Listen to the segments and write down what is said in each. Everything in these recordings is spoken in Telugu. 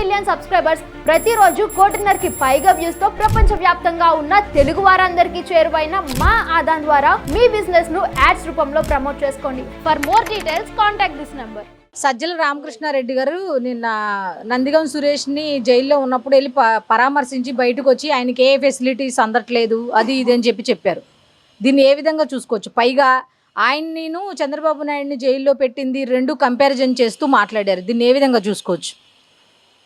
మిలియన్ సబ్స్క్రైబర్స్ ప్రతిరోజు కోటిన్నరకి పైగా వ్యూస్తో ప్రపంచ వ్యాప్తంగా ఉన్న తెలుగు వారందరికీ చేరువైన మా ఆదాన్ ద్వారా మీ బిజినెస్ను యాడ్స్ రూపంలో ప్రమోట్ చేసుకోండి. For more details contact this number Sajjala Ramakrishna Reddy గారు నిన్న నందిగం సురేష్ని జైల్లో ఉన్నప్పుడు వెళ్ళి పరామర్శించి బయటకు వచ్చి ఆయనకి ఏ ఫెసిలిటీస్ అందట్లేదు అది ఇది అని చెప్పి చెప్పారు. దీన్ని ఏ విధంగా చూసుకోవచ్చు? పైగా ఆయన్నిను చంద్రబాబు నాయుడిని జైల్లో పెట్టింది రెండు కంపారిజన్ చేస్తూ మాట్లాడారు. దీన్ని ఏ విధంగా చూసుకోవచ్చు?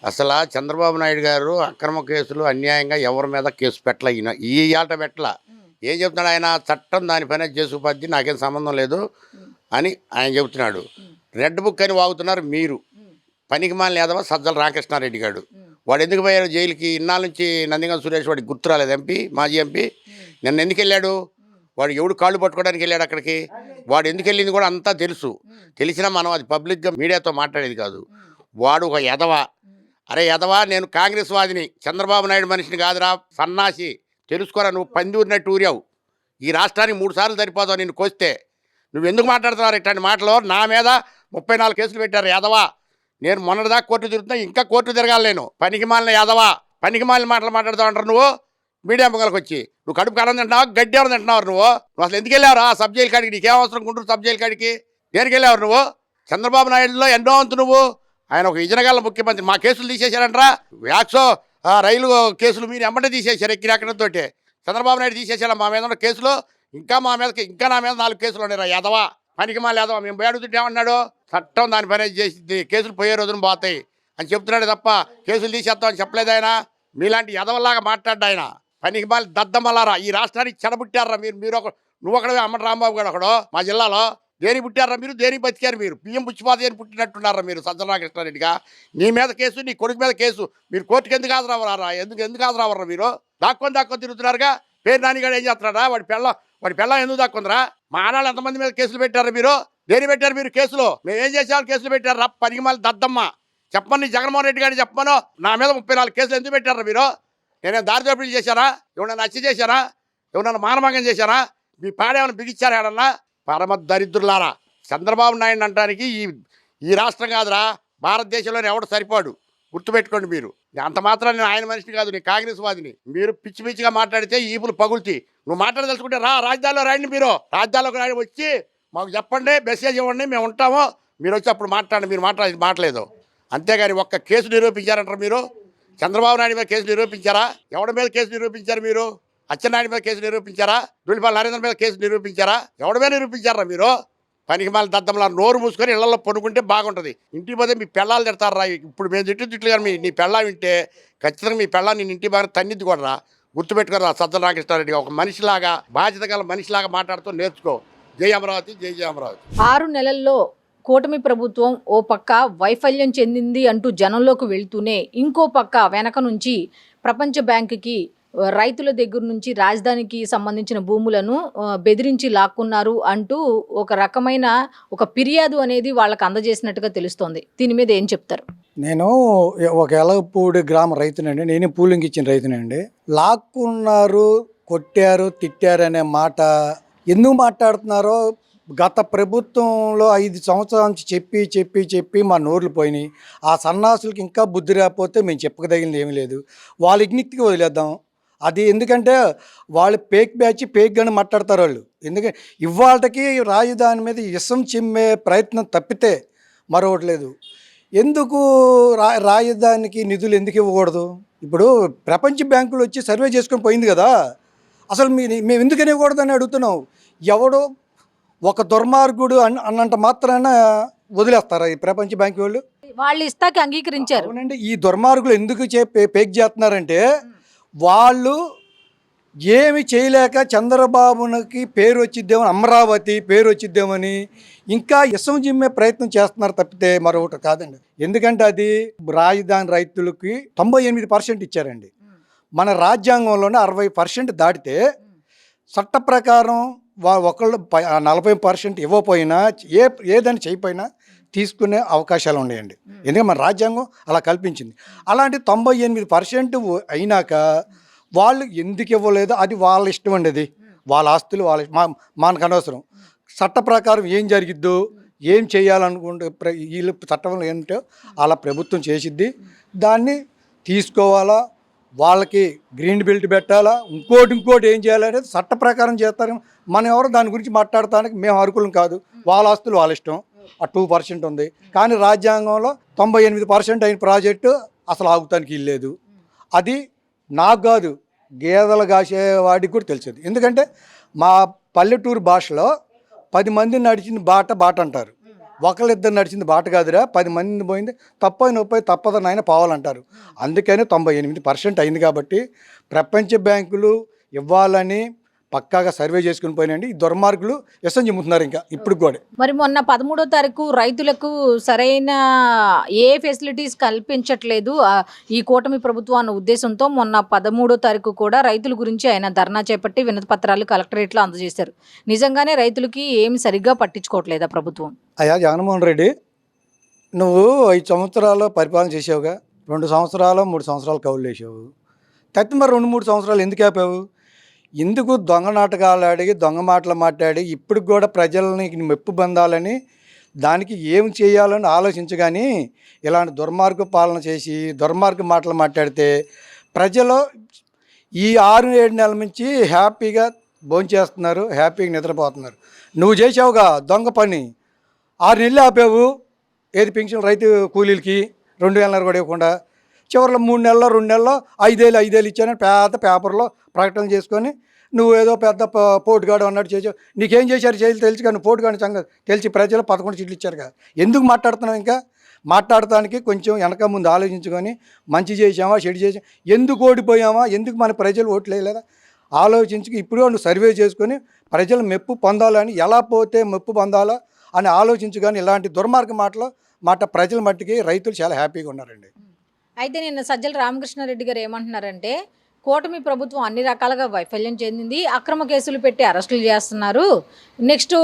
అసలు చంద్రబాబు నాయుడు గారు అక్రమ కేసులు అన్యాయంగా ఎవరి మీద కేసు పెట్టలే. ఈయన ఈ ఆట పెట్టల. ఏం చెప్తున్నాడు? ఆయన చట్టం దానిపైన చేసుకుపోద్ది నాకేం సంబంధం లేదు అని ఆయన చెబుతున్నాడు. రెడ్ బుక్ అని వాగుతున్నారు మీరు. పనికి మాలిన యాదవ సజ్జల రామకృష్ణారెడ్డి గారు. వాడు ఎందుకు పోయారు? జైలుకి ఇన్నాళ్ళ నుంచి నందిగం సురేష్ వాడికి గుర్తు రాలేదు. ఎంపీ మాజీ ఎంపీ నిన్న ఎందుకు వెళ్ళాడు? వాడు ఎవడు కాళ్ళు పట్టుకోవడానికి వెళ్ళాడు అక్కడికి? వాడు ఎందుకు వెళ్ళింది కూడా అంతా తెలుసు. తెలిసినా మనం అది పబ్లిక్గా మీడియాతో మాట్లాడేది కాదు. వాడు ఒక ఎదవ అరే ఎదవా నేను కాంగ్రెస్ వాదిని చంద్రబాబు నాయుడు మనిషిని కాదురా సన్నాసి తెలుసుకోరా నువ్వు పందిరినట్టు ఊరావు ఈ రాష్ట్రానికి మూడు సార్లు సరిపోతావు నిన్ను కోస్తే. నువ్వు ఎందుకు మాట్లాడుతున్నావు ఇట్లాంటి మాటలు? నా మీద ముప్పై నాలుగు కేసులు పెట్టారు యాదవా. నేను మొన్నటిదాకా కోర్టు తిరుగుతున్నా ఇంకా కోర్టు తిరగాలి నేను. పనికి మాలిన యాదవా పనికి మాలిన మాటలు మాట్లాడుతావు నువ్వు? మీడియా పొగలకు వచ్చి. నువ్వు కడుపు కారం తింటున్నావు గడ్డి ఎవరు తింటున్నావు నువ్వు? నువ్వు అసలు ఎందుకు వెళ్ళావు ఆ సబ్ జైలు కాడికి? నీకేం అవసరం గుంటూరు సబ్ జైలు కాడికి? దేనికి వెళ్ళావు నువ్వు? చంద్రబాబు నాయుడులో ఎన్నో వంతు నువ్వు. ఆయన ఒక విజయనగరం ముఖ్యమంత్రి. మా కేసులు తీసేశారంట్రా. వ్యాక్సో రైలు కేసులు మీరు ఎమ్మటే తీసేశారు ఎక్కినక్కడంతో చంద్రబాబు నాయుడు తీసేశాడు మా మీద ఉన్న కేసులు. ఇంకా మా మీద ఇంకా నా మీద నాలుగు కేసులు ఉన్నాయి యాదవా. పనికి మా లేదవా. మేము పోయి అడుగుతుంటే ఏమన్నాడు? చట్టం పని చేసి కేసులు పోయే రోజున పోతాయి అని చెప్తున్నాడు తప్ప కేసులు తీసేస్తామని చెప్పలేదు ఆయన. మీలాంటి యదవలాగా మాట్లాడ్డా ఆయన. పనికి మాలి దద్దమల్లారా ఈ రాష్ట్రానికి చెడబుట్టారా మీరు? మీరు ఒక నువ్వు ఒకడవే అమ్మట రాంబాబు గారు ఒకడు మా జిల్లాలో. దేని పుట్టారా మీరు? దేని బతికారు మీరు? పిఎం పుచ్చిపోతే అని పుట్టినట్టున్నారా మీరు సజ్జరామకృష్ణారెడ్డిగా నీ మీద కేసు నీ కొడుకు మీద కేసు. మీరు కోర్టుకి ఎందుకు హాజరవరారా ఎందుకు ఎందుకు హాజరవరా మీరు? దాక్కొని దాక్కొని తిరుగుతున్నారుగా? పేరు నానిగాడు ఏం చేస్తున్నాడా వాడి పెళ్ళ వాడి పెళ్ళం ఎందుకు దాక్కుందిరా? మా ఆనాళ్ళు ఎంతమంది మీద కేసులు పెట్టారు మీరు? దేని పెట్టారు మీరు కేసులు? మేము ఏం చేసాము కేసులు పెట్టారు? రా పనికి దద్దమ్మ. చెప్పమని జగన్మోహన్ రెడ్డి గారిని చెప్పమను. నా మీద ముప్పై నాలుగు కేసులు ఎందుకు పెట్టారా మీరు? నేనే దారి దోపిడీ చేశారా ఎవడన్నా నచ్చ చేశారా ఎవడన్నా మానభంగం చేశారా మీ పాడేమైనా బిగించారా ఏడన్నా? పరమ దరిద్రులారా చంద్రబాబు నాయుడు అంటానికి ఈ ఈ రాష్ట్రం కాదురా భారతదేశంలోనే ఎవడు సరిపోడు. గుర్తుపెట్టుకోండి మీరు. అంత మాత్రం నేను ఆయన మనిషిని కాదు నేను కాంగ్రెస్ వాదిని. మీరు పిచ్చి పిచ్చిగా మాట్లాడితే ఈపులు పగులుతి. నువ్వు మాట్లాడదలుచుకుంటే రా రాజధానిలో రాయండి మీరు. రాజధానిలోకి రాయడం వచ్చి మాకు చెప్పండి మెసేజ్ ఇవ్వండి మేము ఉంటాము. మీరు వచ్చి అప్పుడు మాట్లాడండి మీరు మాట్లాడి మాట్లాడలేదు. అంతేగాని ఒక్క కేసు నిరూపించారంటారు మీరు? చంద్రబాబు నాయుడు మీద కేసు నిరూపించారా? ఎవడి మీద కేసు నిరూపించారు మీరు? అచ్చెన్నాయుడు మీద కేసు నిరూపించారా? దులిపాల నరేంద్ర మీద కేసు నిరూపించారా? ఎవడమే నిరూపించారా మీరు? పనికి మాల దద్దంలా నోరు మూసుకొని ఇళ్ళలో పనుకుంటే బాగుంటుంది. ఇంటికి పోతే మీ పెళ్ళాలు తిడతారా? ఇప్పుడు మేము తిట్టు తిట్లు కానీ మీ నీ పెళ్ళా వింటే ఖచ్చితంగా మీ పెళ్ళ నేను ఇంటి బాగా తన్నిద్ది కూడా గుర్తుపెట్టుకోరా సజ్జల రామకృష్ణారెడ్డి ఒక మనిషిలాగా బాధ్యత గల మనిషిలాగా మాట్లాడుతూ నేర్చుకో. జై అమరావతి జై జయ అమరావతి. ఆరు నెలల్లో కూటమి ప్రభుత్వం ఓ పక్క వైఫల్యం చెందింది అంటూ జనంలోకి వెళ్తూనే ఇంకో పక్క వెనక నుంచి ప్రపంచ బ్యాంకుకి రైతుల దగ్గర నుంచి రాజధానికి సంబంధించిన భూములను బెదిరించి లాక్కున్నారు అంటూ ఒక రకమైన ఒక ఫిర్యాదు అనేది వాళ్ళకి అందజేసినట్టుగా తెలుస్తోంది. దీని మీద ఏం చెప్తారు? నేను ఒక ఎలగపూడి గ్రామ రైతునండి. నేను పూలింగ్ ఇచ్చిన రైతునండి. లాక్కున్నారు కొట్టారు తిట్టారు అనే మాట ఎందుకు మాట్లాడుతున్నారో గత ప్రభుత్వంలో ఐదు సంవత్సరాల నుంచి చెప్పి చెప్పి చెప్పి మా నోర్లు పోయినాయి. ఆ సన్నాసులకి ఇంకా బుద్ధి రాకపోతే మేము చెప్పదగినది ఏమీ లేదు. వాళ్ళ ఇగ్నిక్తికి వదిలేద్దాం. అది ఎందుకంటే వాళ్ళు పేక్ బ్యాచ్ పేక్ గాని మాట్లాడతారు వాళ్ళు. ఎందుకంటే ఇవాళకి రాజధాని మీద ఇసం చిమ్మే ప్రయత్నం తప్పితే మరొకటి లేదు. ఎందుకు రా రాజధానికి నిధులు ఎందుకు ఇవ్వకూడదు? ఇప్పుడు ప్రపంచ బ్యాంకులు వచ్చి సర్వే చేసుకొని పోయింది కదా. అసలు మీ మేము ఎందుకు ఇవ్వకూడదు అని అడుగుతున్నాం ఎవడో ఒక దుర్మార్గుడు అన్ అన్నంత మాత్రాన వదిలేస్తారా ఈ ప్రపంచ బ్యాంక్ వాళ్ళు? వాళ్ళు ఇస్తాకి అంగీకరించారు. అవునండి. ఈ దుర్మార్గులు ఎందుకు చే పేక్ చేస్తున్నారంటే వాళ్ళు ఏమి చేయలేక చంద్రబాబునికి పేరు వచ్చిద్దేమని అమరావతి పేరు వచ్చిద్దేమని ఇంకా ఇసం జిమ్మే ప్రయత్నం చేస్తున్నారు తప్పితే మరొకటి కాదండి. ఎందుకంటే అది రాజధాని రైతులకి తొంభై ఎనిమిది పర్సెంట్ ఇచ్చారండి. మన రాజ్యాంగంలోనే అరవై పర్సెంట్ దాటితే చట్ట ప్రకారం వా ఒకళ్ళు ప- నలభై పర్సెంట్ ఇవ్వకపోయినా ఏ ఏదని చేయపోయినా తీసుకునే అవకాశాలు ఉన్నాయండి. ఎందుకంటే మన రాజ్యాంగం అలా కల్పించింది. అలాంటి తొంభై ఎనిమిది పర్సెంట్ అయినాక వాళ్ళు ఎందుకు ఇవ్వలేదో? అది వాళ్ళ ఇష్టం అండి అది. వాళ్ళ ఆస్తులు వాళ్ళ మా మనకు అనవసరం చట్ట ప్రకారం ఏం జరిగిద్దో ఏం చేయాలనుకుంటే వీళ్ళు చట్టంలో ఏంటో అలా ప్రభుత్వం చేసిద్ది. దాన్ని తీసుకోవాలా? వాళ్ళకి గ్రీన్ బెల్ట్ పెట్టాలా? ఇంకోటి ఇంకోటి ఏం చేయాలనేది చట్ట ప్రకారం చేస్తారు. మనం ఎవరు దాని గురించి మాట్లాడటానికి మేము అర్హులం కాదు. వాళ్ళ ఆస్తులు వాళ్ళ ఇష్టం. ఆ టూ పర్సెంట్ ఉంది. కానీ రాజ్యాంగంలో తొంభై ఎనిమిది పర్సెంట్ అయిన ప్రాజెక్టు అసలు ఆగుతానికి ఇల్లేదు అది నాకు కాదు గేదెలు కాసేవాడికి కూడా తెలిసేది. ఎందుకంటే మా పల్లెటూరు భాషలో పది మంది నడిచిన బాట బాట అంటారు. ఒకళ్ళిద్దరు నడిచింది బాట కాదురా పది మంది పోయింది తప్పై నొప్పి తప్పదని ఆయన పోవాలంటారు. అందుకని తొంభై ఎనిమిది పర్సెంట్ అయింది కాబట్టి ప్రపంచ బ్యాంకులు ఇవ్వాలని పక్కాగా సర్వే చేసుకుని పోయినండి. ఈ దుర్మార్గులు విషం చెబుతున్నారు ఇంకా ఇప్పుడు కూడా. మరి మొన్న పదమూడో తారీఖు రైతులకు సరైన ఏ ఫెసిలిటీస్ కల్పించట్లేదు. ఈ కూటమి ప్రభుత్వం అన్న ఉద్దేశంతో మొన్న పదమూడో తారీఖు కూడా రైతుల గురించి ఆయన ధర్నా చేపట్టి వినతి పత్రాలు కలెక్టరేట్లో అందజేశారు. నిజంగానే రైతులకి ఏమి సరిగ్గా పట్టించుకోవట్లేదా ప్రభుత్వం. అయ్యా జగన్మోహన్ రెడ్డి నువ్వు ఐదు సంవత్సరాలు పరిపాలన చేసావుగా రెండు సంవత్సరాలు మూడు సంవత్సరాలు కౌలు వేసావు తత్తి మరి రెండు మూడు సంవత్సరాలు ఎందుకు ఆపావు? ఎందుకు దొంగ నాటకాలు ఆడి దొంగ మాటలు మాట్లాడి ఇప్పుడు కూడా ప్రజల్ని మెప్పు పొందాలని దానికి ఏం చేయాలని ఆలోచించగాని ఇలాంటి దుర్మార్గ పాలన చేసి దుర్మార్గ మాటలు మాట్లాడితే ప్రజలు ఈ ఆరు ఏడు నెలల నుంచి హ్యాపీగా భోంచేస్తున్నారు హ్యాపీగా నిద్రపోతున్నారు. నువ్వు చేసావుగా దొంగ పని. ఆరు నెలలు ఆపావు ఏది పెన్షన్ రైతు కూలీలకి రెండు వేలన్నర కూడా ఇవ్వకుండా చివరిలో మూడు నెలల్లో రెండు నెలల్లో ఐదేళ్ళు ఐదేళ్ళు ఇచ్చానని పెద్ద పేపర్లో ప్రకటన చేసుకొని నువ్వు ఏదో పెద్ద పోటుగాడు అన్నట్టు చేసావు. నీకేం చేశారు చేయాలి తెలుసు కానీ పోటుగాడు సంగతి తెలిసి ప్రజలు పదకొండు సీట్లు ఇచ్చారు కదా. ఎందుకు మాట్లాడుతున్నావు ఇంకా? మాట్లాడటానికి కొంచెం వెనక ముందు ఆలోచించుకొని మంచి చేసామా చెడు చేసామా ఎందుకు ఓడిపోయామా ఎందుకు మన ప్రజలు ఓట్లేయలేదా ఆలోచించుకు ఇప్పుడు నువ్వు సర్వే చేసుకొని ప్రజలు మెప్పు పొందాలని ఎలా పోతే మెప్పు పొందాలో అని ఆలోచించుకొని ఇలాంటి దుర్మార్గ మాటలు మాట ప్రజల మట్టికి రైతులు చాలా హ్యాపీగా ఉన్నారండి. అయితే నిన్న సజ్జల రామకృష్ణారెడ్డి గారు ఏమంటున్నారంటే కూటమి ప్రభుత్వం అన్ని రకాలుగా వైఫల్యం చెందింది అక్రమ కేసులు పెట్టి అరెస్టులు చేస్తున్నారు. నెక్స్ట్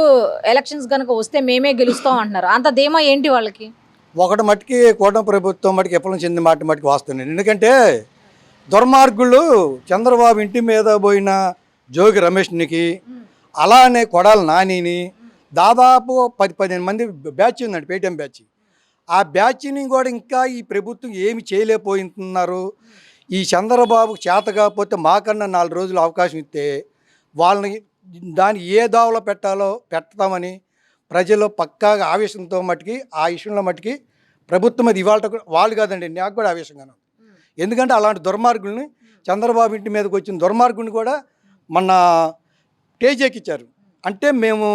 ఎలక్షన్స్ కనుక వస్తే మేమే గెలుస్తాం అంటున్నారు. అంత ధీమా ఏంటి వాళ్ళకి? ఒకటి మటుకి కూటమి ప్రభుత్వం మటుకి ఎప్పటి చెందిన మాట మటుకు వస్తున్నాయి ఎందుకంటే దుర్మార్గులు చంద్రబాబు ఇంటి మీద పోయిన జోగి రమేష్నికి అలానే కొడాలి నానిని దాదాపు పది పదిహేను మంది బ్యాచ్ ఉందండి పేటీఎం బ్యాచ్. ఆ బ్యాచ్ని కూడా ఇంకా ఈ ప్రభుత్వం ఏమి చేయలేకపోతున్నారు ఈ చంద్రబాబు చేత కాకపోతే మాకన్నా నాలుగు రోజులు అవకాశం ఇస్తే వాళ్ళని దాన్ని ఏ దావలో పెట్టాలో పెడతామని ప్రజలు పక్కాగా ఆవేశంతో మట్టుకి ఆ విషయంలో మట్టుకి ప్రభుత్వం అది ఇవాళ వాళ్ళు కాదండి నాకు కూడా ఆవేశంగానే ఎందుకంటే అలాంటి దుర్మార్గుల్ని చంద్రబాబు ఇంటి మీదకి వచ్చిన దుర్మార్గుని కూడా మొన్న టేజీకి ఇచ్చారు అంటే మేము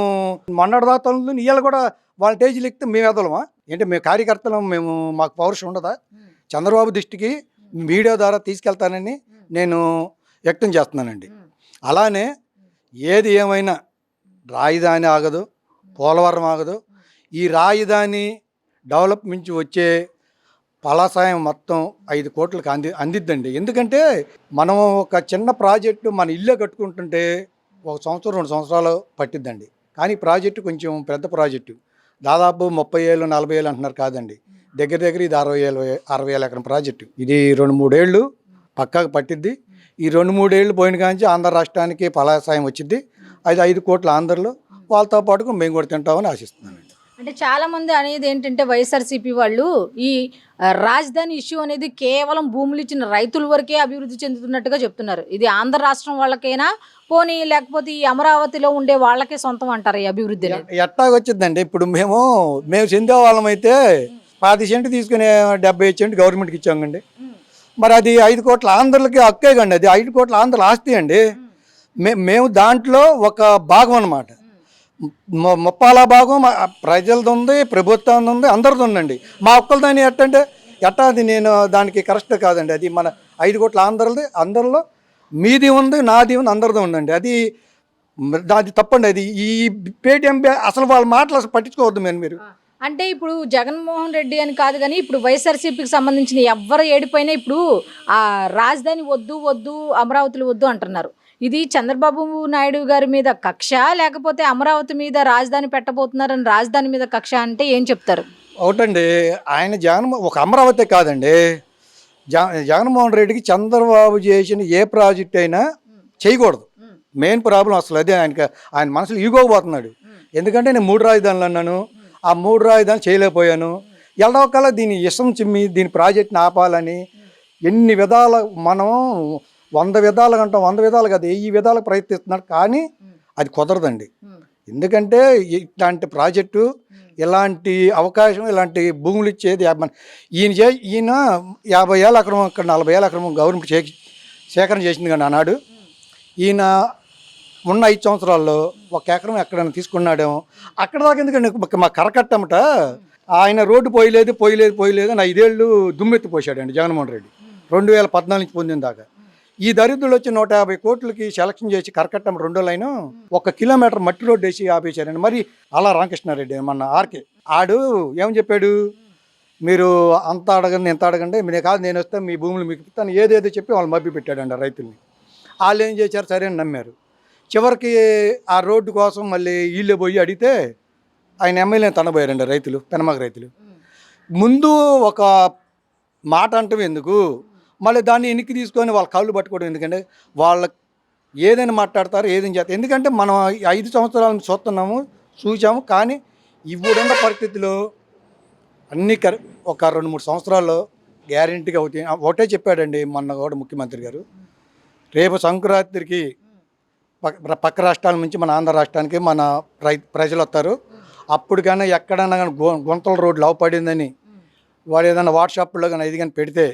మొన్నటిదాతలు ఇవాళ కూడా వాళ్ళ టేజీలు ఎక్కితే మేము ఎదలమా ఏంటి మేము కార్యకర్తలు మేము మాకు పౌరుషం ఉండదా? చంద్రబాబు దృష్టికి మీడియా ద్వారా తీసుకెళ్తానని నేను వ్యక్తం చేస్తున్నానండి. అలానే ఏది ఏమైనా రాజధాని ఆగదు పోలవరం ఆగదు. ఈ రాజధాని డెవలప్ నుంచి వచ్చే ఫలసాయం మొత్తం ఐదు కోట్లకు అంది అందిద్దండి. ఎందుకంటే మనం ఒక చిన్న ప్రాజెక్టు మన ఇల్లే కట్టుకుంటుంటే ఒక సంవత్సరం రెండు సంవత్సరాలు పట్టిద్దండి. కానీ ప్రాజెక్టు కొంచెం పెద్ద ప్రాజెక్టు. దాదాపు ముప్పై ఏళ్ళు నలభై ఏళ్ళు అంటున్నారు కాదండి. దగ్గర దగ్గర ఇది అరవై ఏళ్ళు అరవై ఏళ్ళ ఎకరం ప్రాజెక్టు. ఇది రెండు మూడేళ్ళు పక్కాగా పట్టిద్ది. ఈ రెండు మూడేళ్ళు పోయిన కాంచి ఆంధ్ర రాష్ట్రానికి ఫలాసాయం వచ్చింది అది ఐదు కోట్ల ఆంధ్రలో వాళ్ళతో పాటుగా మేము కూడా తింటామని ఆశిస్తున్నాను అంటే చాలా మంది అనేది ఏంటంటే వైఎస్ఆర్సీపీ వాళ్ళు ఈ రాజధాని ఇష్యూ అనేది కేవలం భూములు ఇచ్చిన రైతుల వరకే అభివృద్ధి చెందుతున్నట్టుగా చెప్తున్నారు. ఇది ఆంధ్ర రాష్ట్రం వాళ్ళకైనా పోనీ లేకపోతే ఈ అమరావతిలో ఉండే వాళ్ళకే సొంతం అంటారు ఈ అభివృద్ధి ఎట్టాగొచ్చిందండి ఇప్పుడు మేము మేము చెందే వాళ్ళం అయితే పాతి సెంటు తీసుకునే డెబ్బై సెంటు గవర్నమెంట్కి ఇచ్చామండి. మరి అది ఐదు కోట్ల ఆంధ్రలకి హక్కే కండి. అది ఐదు కోట్ల ఆంధ్రల ఆస్తి అండి. మే మేము దాంట్లో ఒక భాగం అన్నమాట. ము- ముప్పాల భాగం మా- ప్రజలది ఉంది ప్రభుత్వం ఉంది అందరిది ఉందండి మా ఒక్కరిదాన్ని ఎట్టంటే ఎట్టా అది నేను దానికి కరెక్ట్ కాదండి. అది మన ఐదు కోట్ల ఆంధ్రది అందరిలో మీది ఉంది నాది ఉంది అందరిది ఉందండి. అది అది తప్పండి. అది ఈ పేటిఎం అసలు వాళ్ళ మాటలు అసలు పట్టించుకోవద్దు మేము మీరు. అంటే ఇప్పుడు జగన్మోహన్ రెడ్డి అని కాదు కానీ ఇప్పుడు వైఎస్ఆర్సీపీకి సంబంధించిన ఎవరు ఏడిపోయినా ఇప్పుడు ఆ రాజధాని వద్దు వద్దు అమరావతిలో వద్దు అంటున్నారు. ఇది చంద్రబాబు నాయుడు గారి మీద కక్ష లేకపోతే అమరావతి మీద రాజధాని పెట్టబోతున్నారని రాజధాని మీద కక్ష అంటే ఏం చెప్తారు? ఒకటండి ఆయన జగన్ ఒక అమరావతి కాదండి. జగ జగన్మోహన్ రెడ్డికి చంద్రబాబు చేసిన ఏ ప్రాజెక్ట్ అయినా చేయకూడదు. మెయిన్ ప్రాబ్లం అసలు అదే ఆయనకి ఆయన మనసులో ఈగోపోతున్నాడు ఎందుకంటే నేను మూడు రాజధానులు అన్నాను. ఆ మూడు రాజధానులు చేయలేకపోయాను. ఎల్లవకల్లా దీని ఇష్టం చిమ్మి దీని ప్రాజెక్ట్ని ఆపాలని ఎన్ని విధాల మనం వంద విధాలు అంటాం వంద విధాలు కాదు వెయ్యి విధాలకు ప్రయత్నిస్తున్నాడు కానీ అది కుదరదండి. ఎందుకంటే ఇట్లాంటి ప్రాజెక్టు ఇలాంటి అవకాశం ఇలాంటి భూములు ఇచ్చేది ఈయన చే ఈయన యాభై ఏళ్ళ అక్రమం అక్కడ నలభై ఏళ్ళ అక్రమం గవర్నమెంట్ చే సేకరణ చేసింది కానీ ఆనాడు. ఈయన ఉన్న ఐదు సంవత్సరాల్లో ఒక ఎకరం ఎక్కడైనా తీసుకున్నాడేమో. అక్కడ దాకా ఎందుకండి ఒక మా కరకట్టమట ఆయన రోడ్డు పోయలేదు పోయలేదు పోయలేదు అని ఐదేళ్ళు దుమ్మెత్తి పోసాడండి జగన్మోహన్ రెడ్డి. రెండు వేల పద్నాలుగు నుంచి పొందిన దాకా. ఈ దరిద్రులు వచ్చి నూట యాభై కోట్లకి సెలక్షన్ చేసి కరకట్టం రెండో లైను. ఒక కిలోమీటర్ మట్టి రోడ్డు వేసి ఆపేశారండి. మరి అలా రామకృష్ణారెడ్డి మన ఆర్కే? ఆడు ఏమని చెప్పాడు? మీరు అంత అడగండి ఎంత అడగండి. మీరు కాదు నేను వస్తే మీ భూములు మీకు ఇస్తాను. ఏదేదో చెప్పి వాళ్ళు మభ్య పెట్టాడండి రైతుల్ని. వాళ్ళు ఏం చేశారు? సరే అని నమ్మారు. చివరికి ఆ రోడ్డు కోసం మళ్ళీ వీళ్ళే పోయి అడిగితే ఆయన ఎమ్మెల్యే తనబోయారండి రైతులు పెనమగ రైతులు. ముందు ఒక మాట అంటాం ఎందుకు? మళ్ళీ దాన్ని వెనక్కి తీసుకొని వాళ్ళ కళ్ళు పట్టుకోవడం ఎందుకంటే వాళ్ళ ఏదైనా మాట్లాడతారు ఏదైనా చేస్తారు. ఎందుకంటే మనం ఐదు సంవత్సరాల నుంచి చూస్తున్నాము చూసాము కానీ ఇప్పుడున్న పరిస్థితిలో అన్ని కర ఒక రెండు మూడు సంవత్సరాల్లో గ్యారంటీగా అవుతాయి ఒకటే చెప్పాడండి మొన్న కూడా ముఖ్యమంత్రి గారు. రేపు సంక్రాంతికి పక్క పక్క రాష్ట్రాల నుంచి మన ఆంధ్ర రాష్ట్రానికి మన రై ప్రజలు వస్తారు. అప్పుడు కానీ ఎక్కడైనా కానీ గుంతల రోడ్లు అవపడిందని వాడు ఏదైనా వాట్సాప్లో కానీ ఇది కానీ పెడితే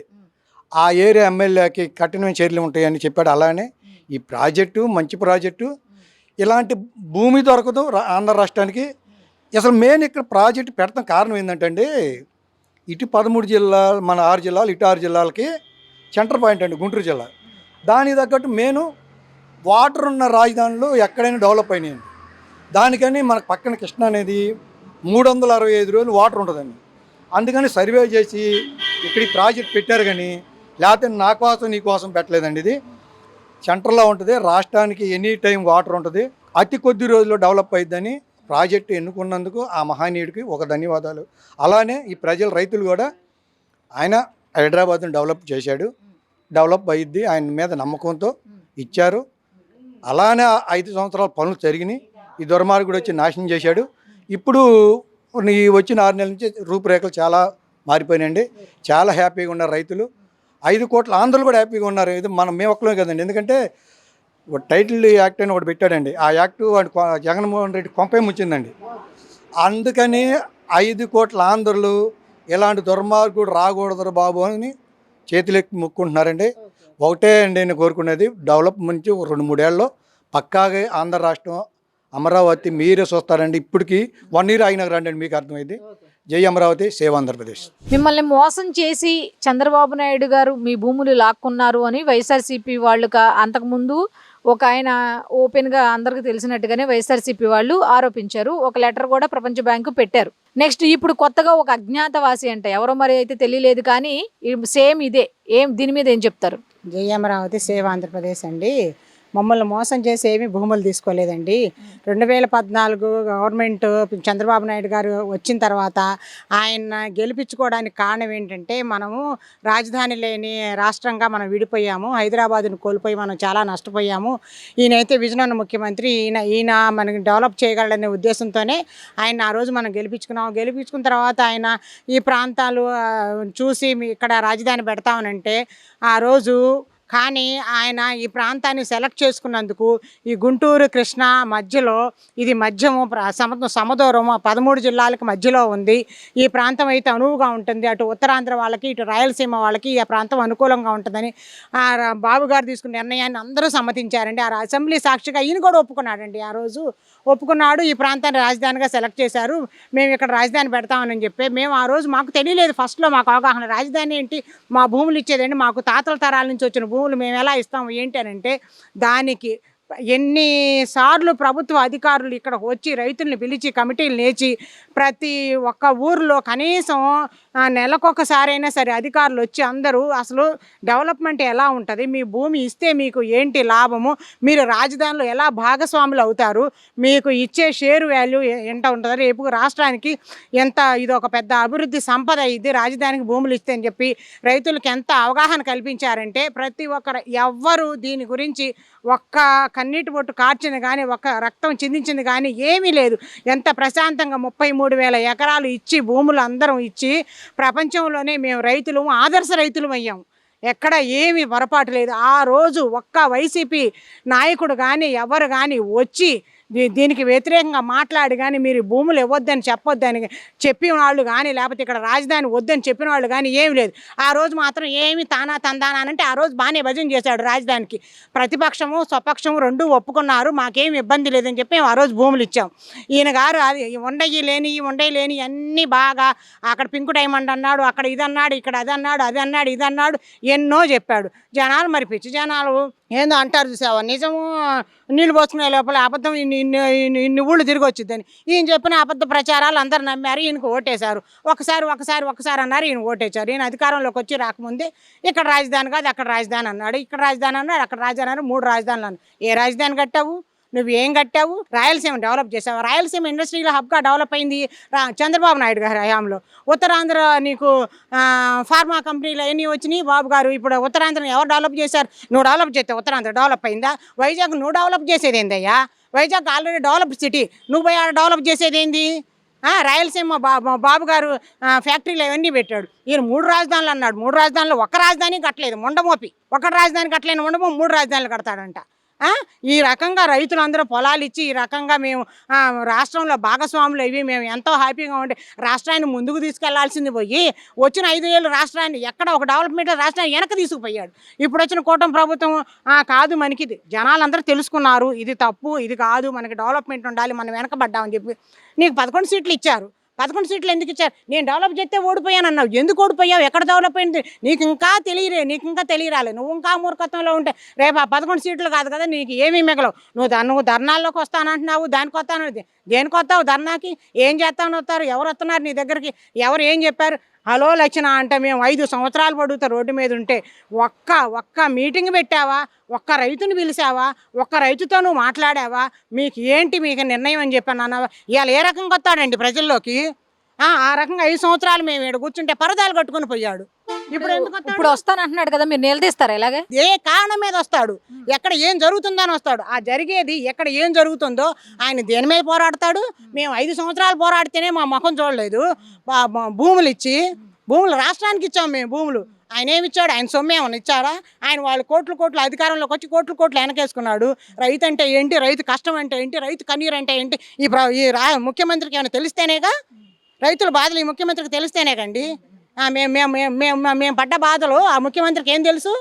ఆ ఏరియా ఎమ్మెల్యేకి కఠినమైన చర్యలు ఉంటాయని చెప్పాడు అలానే ఈ ప్రాజెక్టు మంచి ప్రాజెక్టు ఇలాంటి భూమి దొరకదు ఆంధ్ర రాష్ట్రానికి. అసలు మెయిన్ ఇక్కడ ప్రాజెక్టు పెడతాం కారణం ఏంటంటే ఇటు పదమూడు జిల్లాలు మన ఆరు జిల్లాలు ఇటు ఆరు జిల్లాలకి సెంటర్ పాయింట్ అండి గుంటూరు జిల్లా. దానికి తగ్గట్టు మెయిన్ వాటర్ ఉన్న రాజధానులు ఎక్కడైనా డెవలప్ అయినాయండి. దానికని మనకు పక్కన కృష్ణ అనేది మూడు వందల అరవై ఐదు రోజులు వాటర్ ఉంటుందండి అందుకని సర్వే చేసి ఇక్కడ ఈ ప్రాజెక్ట్ పెట్టారు కానీ లేకపోతే నా కోసం నీ కోసం పెట్టలేదండి ఇది. సెంటర్లో ఉంటుంది రాష్ట్రానికి ఎనీ టైం వాటర్ ఉంటుంది. అతి కొద్ది రోజుల్లో డెవలప్ అయిద్దని ప్రాజెక్టు ఎన్నుకున్నందుకు ఆ మహానీయుడికి ఒక ధన్యవాదాలు. అలానే ఈ ప్రజల రైతులు కూడా ఆయన హైదరాబాద్ను డెవలప్ చేశాడు. డెవలప్ అయ్యిద్ది ఆయన మీద నమ్మకంతో ఇచ్చారు. అలానే ఐదు సంవత్సరాల పనులు జరిగినాయి. ఈ దుర్మార్గుడు వచ్చి నాశనం చేశాడు. ఇప్పుడు ఈ వచ్చిన ఆరు నెలల నుంచి రూపురేఖలు చాలా మారిపోయినాయండి. చాలా హ్యాపీగా ఉన్నారు రైతులు. ఐదు కోట్ల ఆంధ్రులు కూడా హ్యాపీగా ఉన్నారు. ఇది మనం మేము ఒక్కలే కదండి. ఎందుకంటే ఒక టైటిల్ యాక్ట్ అని ఒకటి పెట్టాడండి. ఆ యాక్ట్ వాడు జగన్మోహన్ రెడ్డి కొంపే ముంచిందండి. అందుకని ఐదు కోట్ల ఆంధ్రులు ఇలాంటి దుర్మార్గుడు రాకూడదు బాబు అని చేతులెక్కి మొక్కుంటున్నారండి. ఒకటే అండి నేను కోరుకునేది. డెవలప్మెంట్ రెండు మూడేళ్ళలో పక్కాగా ఆంధ్ర రాష్ట్రం అమరావతి మీరే చూస్తారండి. ఇప్పటికీ వన్ ఇయర్ అయినా రండి మీకు అర్థమైంది. జై అమరావతి సేవ్ ఆంధ్రప్రదేశ్. మిమ్మల్ని మోసం చేసి చంద్రబాబు నాయుడు గారు మీ భూములు లాక్కున్నారు అని వైఎస్ఆర్సీపీ వాళ్ళు అంతకుముందు ఒక ఆయన ఓపెన్గా అందరికీ తెలిసినట్టుగానే వైఎస్ఆర్సీపీ వాళ్ళు ఆరోపించారు. ఒక లెటర్ కూడా ప్రపంచ బ్యాంకు పెట్టారు. నెక్స్ట్ ఇప్పుడు కొత్తగా ఒక అజ్ఞాతవాసి అంట ఎవరో మరి అయితే తెలియలేదు కానీ సేమ్ ఇదే ఏం దీని మీద ఏం చెప్తారు? జై అమరావతి సేవ ఆంధ్రప్రదేశ్ అండి. మమ్మల్ని మోసం చేసి ఏమీ భూములు తీసుకోలేదండి. రెండు వేల పద్నాలుగు గవర్నమెంట్ చంద్రబాబు నాయుడు గారు వచ్చిన తర్వాత ఆయన గెలిపించుకోవడానికి కారణం ఏంటంటే మనము రాజధాని లేని రాష్ట్రంగా మనం విడిపోయాము. హైదరాబాద్ను కోల్పోయి మనం చాలా నష్టపోయాము. ఈయనైతే విజయనగరం ముఖ్యమంత్రి ఈయన ఈయన మనకి డెవలప్ చేయగలడనే ఉద్దేశంతోనే ఆయన ఆ రోజు మనం గెలిపించుకున్నాం. గెలిపించుకున్న తర్వాత ఆయన ఈ ప్రాంతాలు చూసి ఇక్కడ రాజధాని పెడతామనంటే ఆ రోజు కానీ ఆయన ఈ ప్రాంతాన్ని సెలెక్ట్ చేసుకున్నందుకు ఈ గుంటూరు కృష్ణ మధ్యలో ఇది మధ్యము సమ సమదూరం పదమూడు జిల్లాలకు మధ్యలో ఉంది. ఈ ప్రాంతం అయితే అనువుగా ఉంటుంది. అటు ఉత్తరాంధ్ర వాళ్ళకి ఇటు రాయలసీమ వాళ్ళకి ఈ ప్రాంతం అనుకూలంగా ఉంటుందని బాబు గారు తీసుకున్న నిర్ణయాన్ని అందరూ సమ్మతించారండి. ఆ అసెంబ్లీ సాక్షిగా ఈయన కూడా ఒప్పుకున్నాడండి ఆ రోజు. ఒప్పుకున్నాడు ఈ ప్రాంతాన్ని రాజధానిగా సెలెక్ట్ చేశారు. మేము ఇక్కడ రాజధాని పెడతామని చెప్పి మేము ఆ రోజు మాకు తెలియలేదు ఫస్ట్లో మాకు అవగాహన. రాజధాని ఏంటి? మా భూములు ఇచ్చేదండి మాకు తాతల తరాల నుంచి వచ్చిన భూములు మేము ఎలా ఇస్తాము ఏంటి అని అంటే దానికి ఎన్నిసార్లు ప్రభుత్వ అధికారులు ఇక్కడ వచ్చి రైతుల్ని పిలిచి కమిటీలు నేర్చి ప్రతి ఒక్క ఊర్లో కనీసం నెలకొకసారైనా సరే అధికారులు వచ్చి అందరూ అసలు డెవలప్మెంట్ ఎలా ఉంటుంది? మీ భూమి ఇస్తే మీకు ఏంటి లాభము? మీరు రాజధానిలో ఎలా భాగస్వాములు అవుతారు? మీకు ఇచ్చే షేర్ వాల్యూ ఎంత ఉంటుంది? రేపు రాష్ట్రానికి ఎంత ఇది ఒక పెద్ద అభివృద్ధి సంపద ఇది రాజధానికి భూములు ఇస్తే అని చెప్పి రైతులకు ఎంత అవగాహన కల్పించారంటే ప్రతి ఒక్కరు ఎవ్వరు దీని గురించి ఒక్క కన్నీటి బొట్టు కార్చింది కానీ ఒక్క రక్తం చిందించింది కానీ ఏమీ లేదు. ఎంత ప్రశాంతంగా ముప్పై మూడు వేల ఎకరాలు ఇచ్చి భూములు అందరం ఇచ్చి ప్రపంచంలోనే మేము రైతులము ఆదర్శ రైతులు అయ్యాము ఎక్కడ ఏమీ పొరపాటు లేదు. ఆ రోజు ఒక్క వైసీపీ నాయకుడు కానీ ఎవరు కానీ వచ్చి దీనికి వ్యతిరేకంగా మాట్లాడి కానీ మీరు భూములు ఇవ్వద్దని చెప్పొద్దని చెప్పిన వాళ్ళు కానీ లేకపోతే ఇక్కడ రాజధాని వద్దని చెప్పిన వాళ్ళు కానీ ఏమి లేదు. ఆ రోజు మాత్రం ఏమి తానా తందానా అంటే ఆ రోజు బాగానే భజన చేశాడు రాజధానికి. ప్రతిపక్షము స్వపక్షము రెండు ఒప్పుకున్నారు మాకేం ఇబ్బంది లేదని చెప్పి మేము ఆ రోజు భూములు ఇచ్చాం. ఈయన గారు అది ఉండయి లేని ఉండయి లేని అన్నీ బాగా అక్కడ పింకు డైమండ్ అన్నాడు అక్కడ ఇది అన్నాడు ఇక్కడ అది అన్నాడు అది అన్నాడు ఇది అన్నాడు ఎన్నో చెప్పాడు. జనాలు మరి పిచ్చి జనాలు ఏందో అంటారు చూసావా? నిజము నీళ్ళు పోసుకునే లోపల అబద్ధం ఇన్ని ఇన్ని ఇన్ని- ఊళ్ళు తిరిగి వచ్చిద్దని. ఈయన చెప్పిన అబద్ధ ప్రచారాలు అందరు నమ్మారు ఈయనకు ఓటేశారు. ఒకసారి ఒకసారి ఒకసారి అన్నారు ఈయన ఓటేశారు. ఈయన అధికారంలోకి వచ్చి రాకముందే ఇక్కడ రాజధాని కాదు అక్కడ రాజధాని అన్నాడు. ఇక్కడ రాజధాని అన్నాడు అక్కడ రాజధాని అన్నాడు మూడు రాజధానులు అన్నాడు ఏ రాజధాని కట్టావు? నువ్వు ఏం కట్టావు? రాయలసీమ డెవలప్ చేసావు? రాయలసీమ ఇండస్ట్రీలో హబ్గా డెవలప్ అయింది రా- చంద్రబాబు నాయుడు గారి హయాంలో. ఉత్తరాంధ్ర నీకు ఫార్మా కంపెనీలు అవన్నీ వచ్చినాయి? బాబు గారు ఇప్పుడు ఉత్తరాంధ్రని ఎవరు డెవలప్ చేశారు? నువ్వు డెవలప్ చేస్తే ఉత్తరాంధ్ర డెవలప్ అయిందా? వైజాగ్ నువ్వు డెవలప్ చేసేది ఏందయ్యా? వైజాగ్ ఆల్రెడీ డెవలప్ సిటీ నువ్వు పోయి ఆడ డెవలప్ చేసేది ఏంది? రాయలసీమ బాబు గారు ఫ్యాక్టరీలు అవన్నీ పెట్టాడు. ఈయన మూడు రాజధానులు అన్నాడు. మూడు రాజధానులు ఒక్క రాజధాని కట్టలేదు. మొండమోపి. ఒక రాజధాని కట్టలేని మొండమో మూడు రాజధానులు కడతాడంట. ఈ రకంగా రైతులందరూ పొలాలు ఇచ్చి ఈ రకంగా మేము రాష్ట్రంలో భాగస్వాములు ఇవి మేము ఎంతో హ్యాపీగా ఉండే రాష్ట్రాన్ని ముందుకు తీసుకెళ్ళాల్సింది పోయి వచ్చిన ఐదు ఏళ్ళు రాష్ట్రాన్ని ఎక్కడ ఒక డెవలప్మెంట్ రాష్ట్రాన్ని వెనక తీసుకుపోయాడు. ఇప్పుడు వచ్చిన కూటమి ప్రభుత్వం కాదు మనకి ఇది జనాలందరూ తెలుసుకున్నారు ఇది తప్పు ఇది కాదు మనకి డెవలప్మెంట్ ఉండాలి మనం వెనకబడ్డామని చెప్పి. నీకు పదకొండు సీట్లు ఇచ్చారు. పదకొండు సీట్లు ఎందుకు ఇచ్చారు? నేను డెవలప్ చేస్తే ఓడిపోయాను అన్నావు ఎందుకు ఓడిపోయావు? ఎక్కడ డెవలప్ అయింది? నీకు ఇంకా తెలియరే నీకు ఇంకా తెలియరాలే నువ్వు ఇంకా మూర్ఖత్వంలో ఉంటే రేపు ఆ పదకొండు సీట్లు కాదు కదా నీకు ఏమీ మిగలవు. నువ్వు నువ్వు ధర్నాల్లోకి వస్తానంటున్నావు దానికి వస్తాను. దేనికి వస్తావు ధర్నాకి? ఏం చేస్తాను వస్తారు? ఎవరు వస్తున్నారు నీ దగ్గరికి? ఎవరు ఏం చెప్పారు? హలో లక్షణ అంటే మేము ఐదు సంవత్సరాలు పడుగుతా రోడ్డు మీద ఉంటే ఒక్క ఒక్క మీటింగ్ పెట్టావా? ఒక్క రైతుని పిలిచావా? ఒక్క రైతుతో నువ్వు మాట్లాడావా? మీకు ఏంటి మీకు నిర్ణయం అని చెప్పాను అన్నావా? ఇవాళ ఏ రకంగా వస్తాడండి ప్రజల్లోకి? ఆ, రకంగా ఐదు సంవత్సరాలు మేము ఇక్కడ కూర్చుంటే పరదాలు కట్టుకొని పోయాడు. ఇప్పుడు? ఇప్పుడు వస్తానంటున్నాడు కదా మీరు నిలదీస్తారా ఇలాగే? ఏ కారణం మీద వస్తాడు? ఎక్కడ ఏం జరుగుతుందని వస్తాడు. ఆ జరిగేది ఎక్కడ ఏం జరుగుతుందో ఆయన దేని మీద పోరాడతాడు? మేము. ఐదు సంవత్సరాలు పోరాడితేనే మా ముఖం చూడలేదు. భూములు ఇచ్చి భూములు రాష్ట్రానికి ఇచ్చాం మేము భూములు. ఆయన ఏమి ఇచ్చాడు? ఆయన సొమ్ము ఏమన్నా ఇచ్చారా? ఆయన వాళ్ళు కోట్లు కోట్లు అధికారంలోకి వచ్చి కోట్లు కోట్లు వెనకేసుకున్నాడు. రైతు అంటే ఏంటి? రైతు కష్టం అంటే ఏంటి? రైతు కన్నీరు అంటే ఏంటి? ఈ ఈ రా ముఖ్యమంత్రికి ఏమైనా తెలిస్తేనేగా? రైతుల బాధలు ఈ ముఖ్యమంత్రికి తెలిస్తేనే కండి మేము మేము మేము మేము పడ్డ బాధలు ఆ ముఖ్యమంత్రికి ఏం తెలుసు?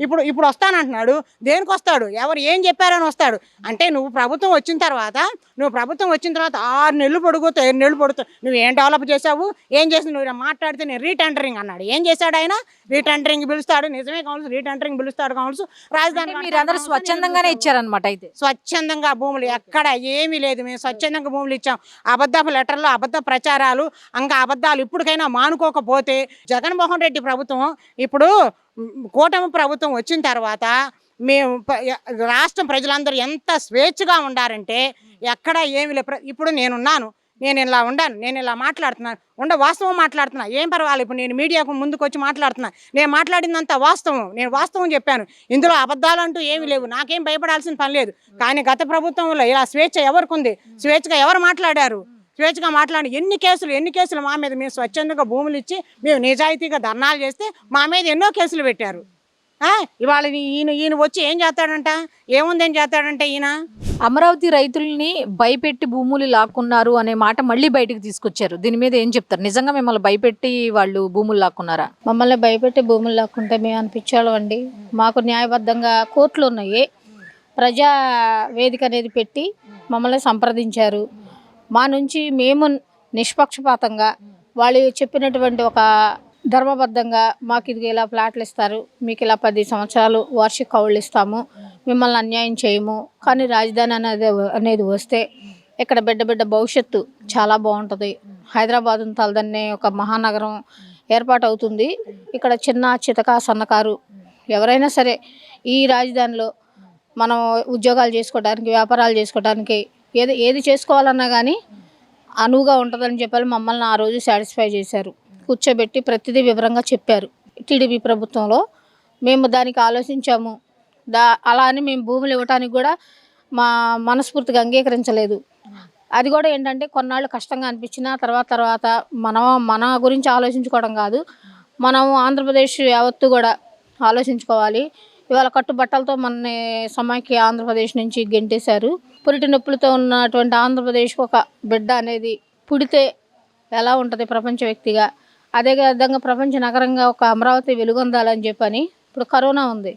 ఇప్పుడు ఇప్పుడు వస్తానంటున్నాడు. దేనికి వస్తాడు ఎవరు ఏం చెప్పారని వస్తాడు. అంటే నువ్వు ప్రభుత్వం వచ్చిన తర్వాత నువ్వు ప్రభుత్వం వచ్చిన తర్వాత ఆరు నెలలు పొడుగుతావు ఏడు నెలలు పొడుగుతావు నువ్వు ఏం డెవలప్ చేసావు ఏం చేసి నువ్వు మాట్లాడితే నేను రీటెండరింగ్ అన్నాడు. ఏం చేశాడు ఆయన? రీటెండరింగ్ పిలుస్తాడు. నిజమే కావచ్చు రీటెండరింగ్ పిలుస్తాడు కావచ్చు. రాజధాని మీరు అందరూ కడతాం స్వచ్ఛందంగానే. ఇచ్చారనమాట అయితే. స్వచ్ఛందంగా భూములు ఎక్కడ ఏమీ లేదు. మేము స్వచ్ఛందంగా భూములు ఇచ్చాం. అబద్ధపు లెటర్లు అబద్ధ ప్రచారాలు ఇంకా అబద్ధాలు ఇప్పటికైనా మానుకోకపోతే జగన్మోహన్ రెడ్డి ప్రభుత్వం ఇప్పుడు కూటమి ప్రభుత్వం వచ్చిన తర్వాత మేము రాష్ట్రం ప్రజలందరూ ఎంత స్వేచ్ఛగా ఉండారంటే ఎక్కడ ఏమి లే ఇప్పుడు నేనున్నాను. నేను ఇలా ఉండాను. నేను ఇలా మాట్లాడుతున్నాను. ఉండ వాస్తవం మాట్లాడుతున్నా. ఏం పర్వాలేదు. ఇప్పుడు నేను మీడియాకు ముందుకు వచ్చి మాట్లాడుతున్నా. నేను మాట్లాడిందంతా వాస్తవం. నేను వాస్తవం చెప్పాను. ఇందులో అబద్ధాలు అంటూ ఏమీ లేవు. నాకేం భయపడాల్సిన పని లేదు. కానీ గత ప్రభుత్వంలో ఇలా స్వేచ్ఛ ఎవరికి ఉంది స్వేచ్ఛగా ఎవరు మాట్లాడారు? స్వేచ్ఛగా మాట్లాడి ఎన్ని కేసులు ఎన్ని కేసులు మా మీద మేము స్వచ్ఛందంగా భూములు ఇచ్చి మేము నిజాయితీగా ధర్నాలు చేస్తే మా మీద ఎన్నో కేసులు పెట్టారు. ఇవాళ ఈయన ఈయన వచ్చి ఏం చేస్తాడంట? ఏముందేం చేస్తాడంట ఈయన? అమరావతి రైతుల్ని భయపెట్టి భూములు లాక్కున్నారు అనే మాట మళ్ళీ బయటకు తీసుకొచ్చారు. దీని మీద ఏం చెప్తారు? నిజంగా మిమ్మల్ని భయపెట్టి వాళ్ళు భూములు లాక్కున్నారా? మమ్మల్ని భయపెట్టి భూములు లాక్కుంటే మేము అనిపించాడు అండి. మాకు న్యాయబద్ధంగా కోర్టులు ఉన్నాయి. ప్రజా వేదిక అనేది పెట్టి మమ్మల్ని సంప్రదించారు. మా నుంచి మేము నిష్పక్షపాతంగా వాళ్ళు చెప్పినటువంటి ఒక ధర్మబద్ధంగా మాకు ఇది ఇలా ఫ్లాట్లు ఇస్తారు మీకు ఇలా పది సంవత్సరాలు వార్షిక కౌళ్ళు ఇస్తాము మిమ్మల్ని అన్యాయం చేయము. కానీ రాజధాని అనేది అనేది వస్తే ఇక్కడ బిడ్డ బిడ్డ భవిష్యత్తు చాలా బాగుంటుంది. హైదరాబాద్ తలదన్నే ఒక మహానగరం ఏర్పాటు అవుతుంది. ఇక్కడ చిన్న చితక సన్నకారు ఎవరైనా సరే ఈ రాజధానిలో మనం ఉద్యోగాలు చేసుకోవడానికి వ్యాపారాలు చేసుకోవడానికి ఏది ఏది చేసుకోవాలన్నా కానీ అనువుగా ఉంటుందని చెప్పాలి మమ్మల్ని ఆ రోజు సాటిస్ఫై చేశారు. కూర్చోబెట్టి ప్రతిదీ వివరంగా చెప్పారు. టీడీపీ ప్రభుత్వంలో మేము దానికి ఆలోచించాము. దా అలా అని మేము భూములు ఇవ్వటానికి కూడా మా మనస్ఫూర్తిగా అంగీకరించలేదు. అది కూడా ఏంటంటే కొన్నాళ్ళు కష్టంగా అనిపించిన తర్వాత తర్వాత మనం మన గురించి ఆలోచించుకోవడం కాదు. మనం ఆంధ్రప్రదేశ్ యావత్తు కూడా ఆలోచించుకోవాలి. ఇవాళ కట్టుబట్టలతో మన సమాఖ్య ఆంధ్రప్రదేశ్ నుంచి గెంటేశారు. పురిటి నొప్పులతో ఉన్నటువంటి ఆంధ్రప్రదేశ్ ఒక బిడ్డ అనేది పుడితే ఎలా ఉంటుంది ప్రపంచ వ్యక్తిగా? అదే విధంగా ప్రపంచ నగరంగా ఒక అమరావతి వెలుగొందాలని చెప్పని ఇప్పుడు కరోనా ఉంది.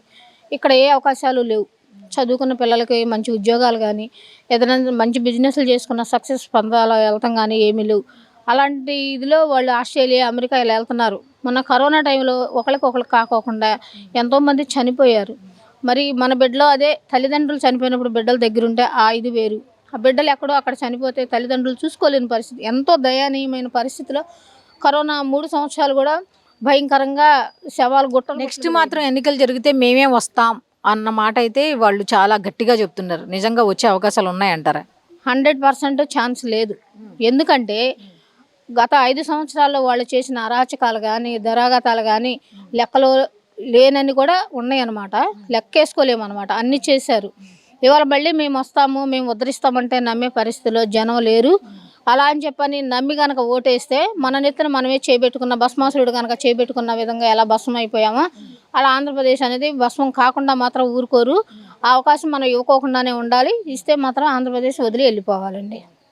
ఇక్కడ ఏ అవకాశాలు లేవు. చదువుకున్న పిల్లలకి మంచి ఉద్యోగాలు కానీ ఏదైనా మంచి బిజినెస్లు చేసుకున్న సక్సెస్ పొందాల వెళ్తాం కానీ ఏమీ లేవు. అలాంటి ఇదిలో వాళ్ళు ఆస్ట్రేలియా అమెరికా ఇలా వెళ్తున్నారు. మొన్న కరోనా టైంలో ఒకరికి ఒకరికి కాకోకుండా ఎంతోమంది చనిపోయారు. మరి మన బిడ్డలో అదే తల్లిదండ్రులు చనిపోయినప్పుడు బిడ్డల దగ్గర ఉంటే ఆ ఇది వేరు. ఆ బిడ్డలు ఎక్కడో అక్కడ చనిపోతే తల్లిదండ్రులు చూసుకోలేని పరిస్థితి. ఎంతో దయనీయమైన పరిస్థితిలో కరోనా మూడు సంవత్సరాలు కూడా భయంకరంగా శవాలు గుట్ట నెక్స్ట్ మాత్రం ఎన్నికలు జరిగితే మేమే వస్తాం అన్న మాట అయితే వాళ్ళు చాలా గట్టిగా చెప్తున్నారు. నిజంగా వచ్చే అవకాశాలు ఉన్నాయంటారా? హండ్రెడ్ పర్సెంట్ ఛాన్స్ లేదు. ఎందుకంటే గత ఐదు సంవత్సరాల్లో వాళ్ళు చేసిన అరాచకాలు కానీ దరాగతాలు కానీ లెక్కలో లేనని కూడా ఉన్నాయన్నమాట. లెక్కేసుకోలేమన్నమాట. అన్నీ చేశారు. ఇవాళ మళ్ళీ మేము వస్తాము మేము ఉద్ధరిస్తామంటే నమ్మే పరిస్థితిలో జనం లేరు. అలా అని చెప్పని నమ్మి కనుక ఓటేస్తే మన నెత్తిన మనమే చేపెట్టుకున్న భస్మాసురుడు కనుక చేపెట్టుకున్న విధంగా ఎలా భస్మం అయిపోయామో అలా ఆంధ్రప్రదేశ్ అనేది భస్మం కాకుండా మాత్రం ఊరుకోరు. ఆ అవకాశం మనం ఇవ్వకోకుండానే ఉండాలి. ఇస్తే మాత్రం ఆంధ్రప్రదేశ్ వదిలి వెళ్ళిపోవాలండి.